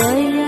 tới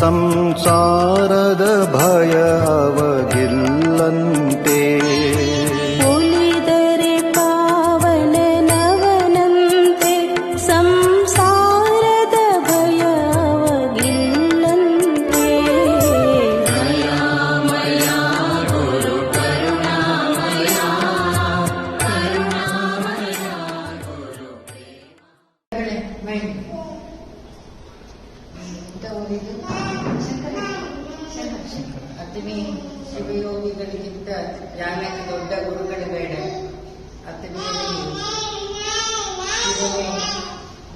ಸಂಸಾರದ ಭಯ ಅವಗಿಲ್ಲಂತೆ ಒಲಿದರೆ ಪಾವನ ನವನಂತೆ ಸಂಸಾರದ ಭಯ ಅವಗಿಲ್ಲಂತೆ ಮೈ ಉತ್ತಮವಿದೆ ಶಂಕರ ಶಿವಯೋಗಿಗಳಿಗಿಂತ ಯಾವ್ಯಾಕೆ ದೊಡ್ಡ ಗುರುಗಳು ಬೇಡ ಅತಿನಿಯಲ್ಲಿ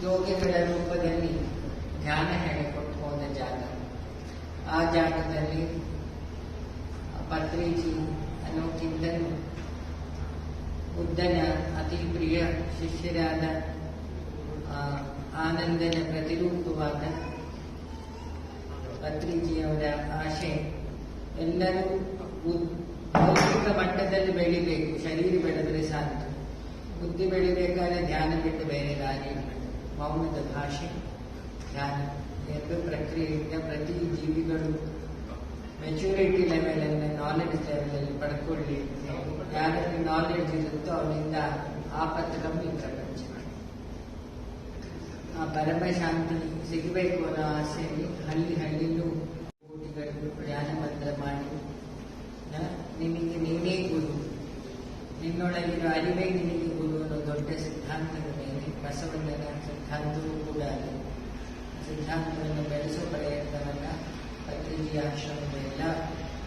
ಯೋಗಿಗಳ ರೂಪದಲ್ಲಿ ಧ್ಯಾನ ಹೇಳಿಕೊಟ್ಟು ಹೋದ ಜಾಗ ಆ ಜಾಗದಲ್ಲಿ ಪತ್ರಿಜಿ ಅನ್ನೋ ಚಿಂತನು ಬುದ್ಧನ ಅತಿ ಪ್ರಿಯ ಶಿಷ್ಯರಾದ ಆನಂದನ ಪ್ರತಿರೂಪವಾದ പത്രി ജിയുടെ ആശയം എല്ലാവരും ഭൗതിക മട്ടത്തിൽ വെളിവേക്കും ശരീരം വെളുത്തിന് സാധിക്കും ബുദ്ധി വെളിവേക്കാതെ ധ്യാനം വിട്ട് വേറെ കാര്യങ്ങൾ മൗനത്തെ ഭാഷ ധ്യാനം ഏറ്റവും പ്രക്രിയയുടെ പ്രതി ജീവികളും മെച്യൂരിറ്റി ലെവലിന്റെ നോളജ് ലെവലിൽ പടക്കൊള്ളി ധ്യാനത്തിന് നോളജ് ഇരുത്തോ നിന്ന ആ പത്രം ഇത്ര പഠിച്ചു ఆ పరమ శాంతి సిగివే కోనశేని హల్లి హల్లి తో బూతి దర్పు ప్రయాణ మంత్ర మంది న నిమికి నివేది గురు నిన్నొలగిరు ఆ దివే నిమికి గురున దొట్టే సిద్ధాంతం కనే కసవనన సత్తు గుడ అది సిద్ధాంతం కపేసో పరియతనన ప్రత్యేజి ఆక్షరమేల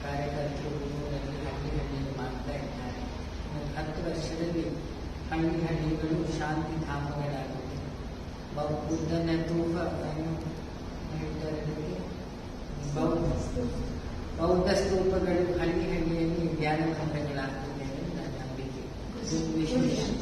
కార్యకార్యముని అత్తి నిది మాత్రం ఆ కత్తుదశరేని హల్లి హల్లి తో శాంతి తాపగెలా Bakuda Natuva, ano, ano talaga ಬೌದ್ಧ ಸ್ತೂಪಗಳು ಹಳ್ಳಿ ಹಳ್ಳಿಯಲ್ಲಿ ಧ್ಯಾನ ಮಂಡಗಳಾಗ್ತಿದೆ ಎಂದು ನನ್ನ ನಂಬಿಕೆ ವಿಶೇಷ